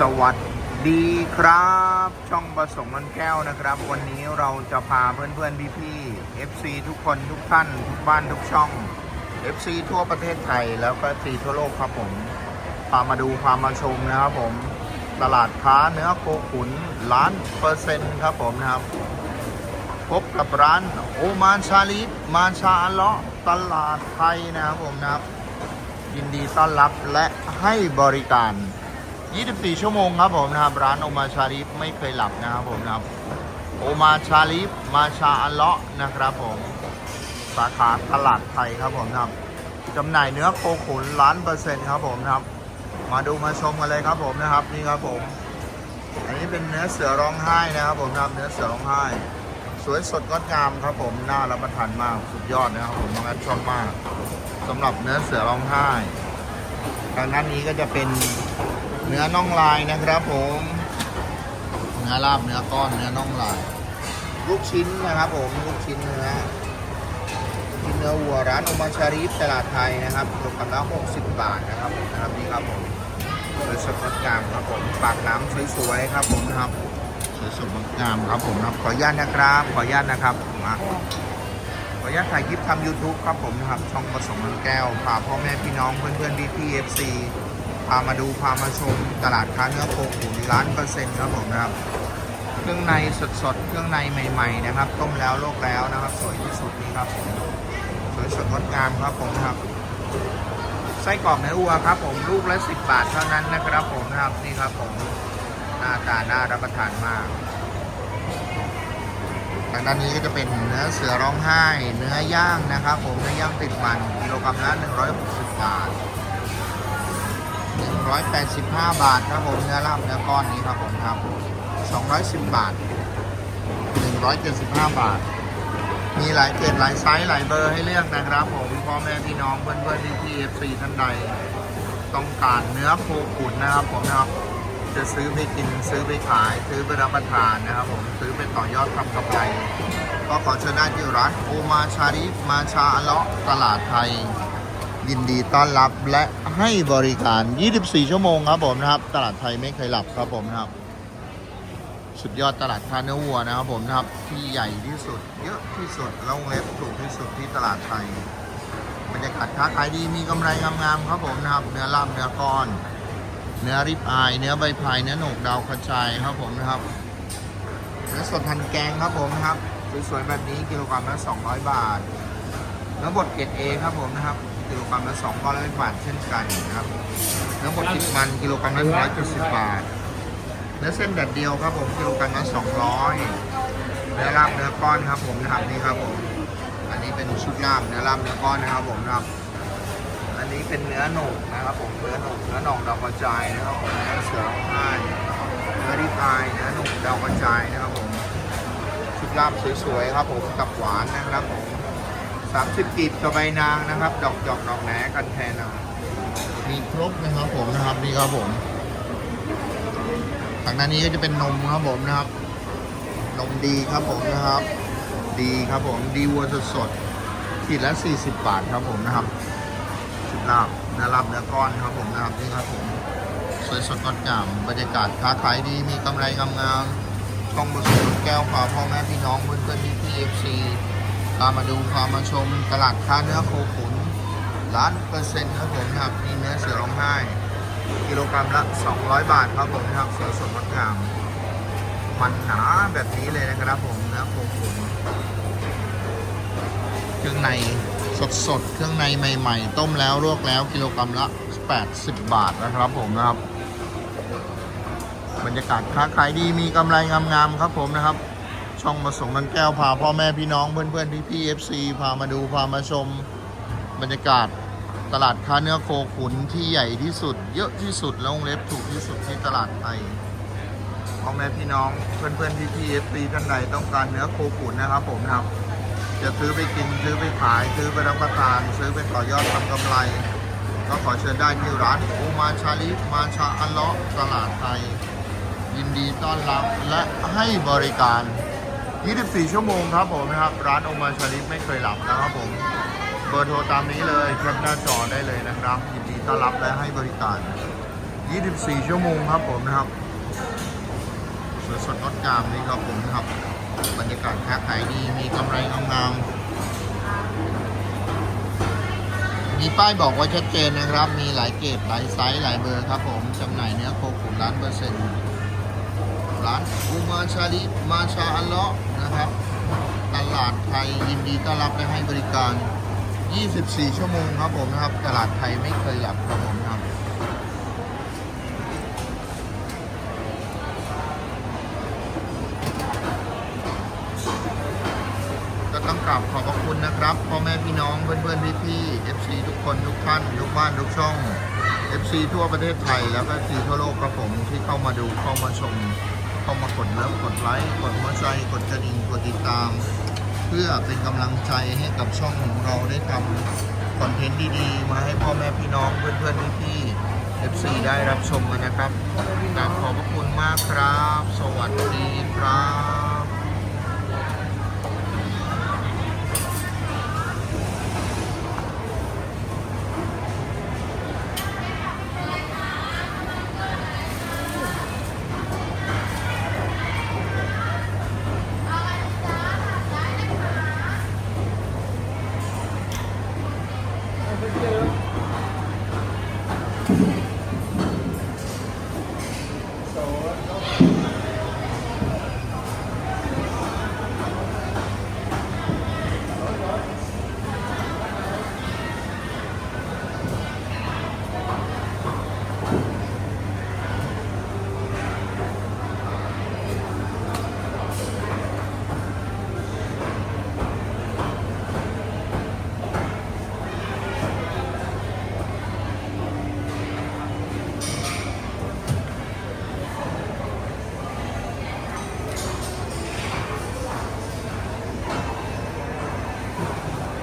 สวัสดีครับ ช่องประสงค์นันแก้วนะครับ วันนี้เราจะพาเพื่อนๆพี่ๆ FC ทุกคนทุกท่าน ทุกบ้านทุกช่อง FC ทั่วประเทศไทยแล้วก็ FC ทั่วโลกครับผมพามาดูพามาชมนะครับผม ตลาดค้าเนื้อโคขุนล้านเปอร์เซ็นต์ครับผมนะครับ พบกับร้านโอมานชาลิฟมานชาอัลเลาะตลาดไทยนะครับผมนะครับ ยินดีต้อนรับและให้บริการ 24 ชั่วโมงครับผมนะครับ ร้านโอมาชาลิฟไม่เคยหลับนะครับผมนะครับโอมาชาลิฟมาชาอัลเลาะนะครับผม สาขาตลาดไทยครับผมนะครับจำหน่ายเนื้อโคขุนล้านเปอร์เซ็นต์ครับผมนะครับ มาดูมาชมกันเลยครับผมนะครับนี่ครับผม อันนี้เป็นเนื้อเสือร้องไห้นะครับผมนะครับเนื้อเสือร้องไห้ สวยสดงดงามครับผมน่ารับประทานมากสุดยอดนะครับผมน้องแอดชอบมากสำหรับเนื้อเสือร้องไห้ทางด้านนี้ก็จะเป็น เนื้อน่องลายนะครับผมเนื้อลาบเนื้อก้อนเนื้อน่องลาย ลูกชิ้นนะครับผมลูกชิ้นเนื้อชิ้นเนื้อวัวร้านอมาชารีฟตลาดไทยนะครับตกกันละ60 บาทนะครับผมนะครับนี่ครับผมสวยสดงดงามครับผมปากน้ำสวยๆครับผมนะครับสวยสดงดงามครับผมนะครับขออนุญาตนะครับ ขออนุญาตนะครับมาขออนุญาตถ่ายคลิปทำ YouTube ครับผมนะครับช่องผสมมันแก้วพาพ่อแม่พี่น้องเพื่อนๆพี่พี่เอฟซี พามาดูพามาชมตลาดค้าเนื้อโคขุนล้านเปอร์เซ็นต์ครับผมนะครับ เครื่องในสดๆ เครื่องในใหม่ ๆ นะครับ ต้มแล้วโลกแล้วนะครับ สวยที่สุดนี่ครับผมสวยสดงดงามครับผมนะครับไส้กรอกเนื้อวัวครับ ผมลูกละ10บาทเท่านั้นนะครับผมนะครับนี่ครับผมหน้าตาน่ารับประทานมากทางด้านนี้ก็จะเป็นเนื้อเสือร้องไห้ เนื้อย่างนะครับ ผมเนื้อย่างติดมันกิโลกรัมละ160บาท 185 บาทครับผมเนื้อลาบเนื้อก้อนนี้ครับผมครับ 210 บาท 175 บาท มีหลายเกรดหลายไซส์หลายเบอร์ให้เลือกนะครับผมพ่อแม่พี่น้องเพื่อนเพื่อนพี่พี่เอฟซีท่านใด ต้องการเนื้อโคขุนนะครับผมนะครับจะซื้อไปกินซื้อไปขาย ซื้อไปรับประทานนะครับผมซื้อไปต่อยอดทำกำไรก็ขอเชิญได้ที่ร้านโอมาชาริฟมาชาอเลาะตลาดไทย ยินดีต้อนรับและให้บริการ 24 ชั่วโมงครับผมนะครับ ตลาดไทยไม่เคยหลับครับผมนะครับ สุดยอดตลาดคาเนื้อวัวนะครับผมนะครับ ที่ใหญ่ที่สุด เยอะที่สุดแล้วเล็บถูกที่สุดที่ตลาดไทยบรรยากาศค้าขายดีมีกำไรงามๆครับผมนะครับ เนื้อลาบเนื้อก้อน เนื้อริบอาย เนื้อใบพายเนื้อหนกดาวกระจายครับผมนะครับเนื้อสดทันแกงครับผมนะครับสวยๆแบบนี้กิโลกรัมละ200 บาทเนื้อบดเกรดเอครับผมนะครับ กิโลกรัมละ200บาทเช่นกันนะครับเนื้อบดติดมันกิโลกรัมละ170 บาท เนื้อเส้นแดดเดียวครับผมกิโลกรัมละ200เนื้อลาบเนื้อก้อนครับผมนะครับนี่ครับผมอันนี้เป็นชุดลาบเนื้อลาบเนื้อก้อนนะครับผมนะครับอันนี้เป็นเนื้อหนกนะครับผมเนื้อหนกเนื้อหนองดาวกระจายนะครับผมเนื้อเสือร้องไห้เนื้อริบอายเนื้อหนกดาวกระจายนะครับผมชุดลาบสวยๆครับผมกับหวานนะครับผม 30กีบกระใบนางนะครับ ดอกดอกดอกแหนกันแทนนะมีครบนะครับผมนะครับนี่ครับผมทางด้านนี้ก็จะเป็นนมครับผมนะครับ นมดีครับผมนะครับ ดีครับผมดีวัวสดๆขีดละ 40 บาทครับผมนะครับชุดลาบเนื้อลาบเนื้อก้อนครับผมนะครับนี่ครับผมสวยสดงดงามบรรยากาศค้าขายดีมีกำไรงามๆช่องบริษัทแก้วพาพ่อแม่พี่น้องเพื่อนเพื่อนพี่พีเอฟซี พามมาดูพามาชมตลาดค้าเนื้อโคขุนล้านเปอร์เซ็นต์ครับผมนะครับนี่เนื้อเสือร้องไห้ กิโลกรัมละ 200 บาทครับผมนะครับสวยสดงดงามมันหนาแบบนี้เลยนะครับผมเนื้อโคขุนเครื่องในสดๆ เครื่องในใหม่ ๆ ต้มแล้วลวกแล้วกิโลกรัมละ 80 บาทนะครับผมนะครับ บรรยากาศค้าขายดีมีกำไรงามๆครับผมนะครับ ช่องมาส่งนันแก้วพาพ่อแม่พี่น้องเพื่อนๆพี่ๆเอฟซีพามาดูพามาชมบรรยากาศตลาดค้าเนื้อโคขุนที่ใหญ่ที่สุด เยอะที่สุดแล้วงเล็บถูกที่สุดที่ตลาดไทยพ่อแม่พี่น้องเพื่อนๆพี่ๆเอฟซีท่านใดต้องการเนื้อโคขุนนะครับ ผมนะครับ จะซื้อไปกินซื้อไปขายซื้อไปรับประทาน ซื้อไปต่อยอดทำกำไร ก็ขอเชิญได้ที่ร้านโอมาชาลิฟมาชาอัลเลาะตลาดไทยยินดีต้อนรับและให้บริการ 24 ชั่วโมงครับผมนะครับ ร้านโอมาชาลิฟไม่เคยหลับนะครับผม เบอร์โทรตามนี้เลยครับหน้าจอได้เลยนะครับ ยินดีต้อนรับและให้บริการ 24 ชั่วโมงครับผมนะครับ สวยสดงดงามนี่ครับผมนะครับ บรรยากาศค้าขายดี มีกำไรงามๆมีป้ายบอกไว้ชัดเจนนะครับ มีหลายเกรดหลายไซส์ หลายเบอร์ครับผมจำหน่ายเนื้อโคขุนล้านเปอร์เซ็นต์ ร้านอูมาชาลิมาชาอัลเลาะห์นะครับ ตลาดไทยยินดีต้อนรับและให้บริการ 24 ชั่วโมงครับผมนะครับ ตลาดไทยไม่เคยหลับครับผมครับก็ต้องกราบขอบพระคุณนะครับพ่อแม่พี่น้องเพื่อนๆพี่ๆ FC ทุกคนทุกท่านทุกบ้านทุกช่อง FC ทั่วประเทศไทยแล้วก็ FC ทั่วโลกครับผมที่เข้ามาดูเข้ามาชม เข้ามากดเลิฟกดไลค์กดหัวใจกดกระดิ่งกดติดตาม เพื่อเป็นกำลังใจให้กับช่องของเราได้ทำคอนเทนต์ดีๆ มาให้พ่อแม่พี่น้องเพื่อนๆพี่ๆ FC ได้รับชมกันนะครับกราบขอบพระคุณมากครับ สวัสดีครับ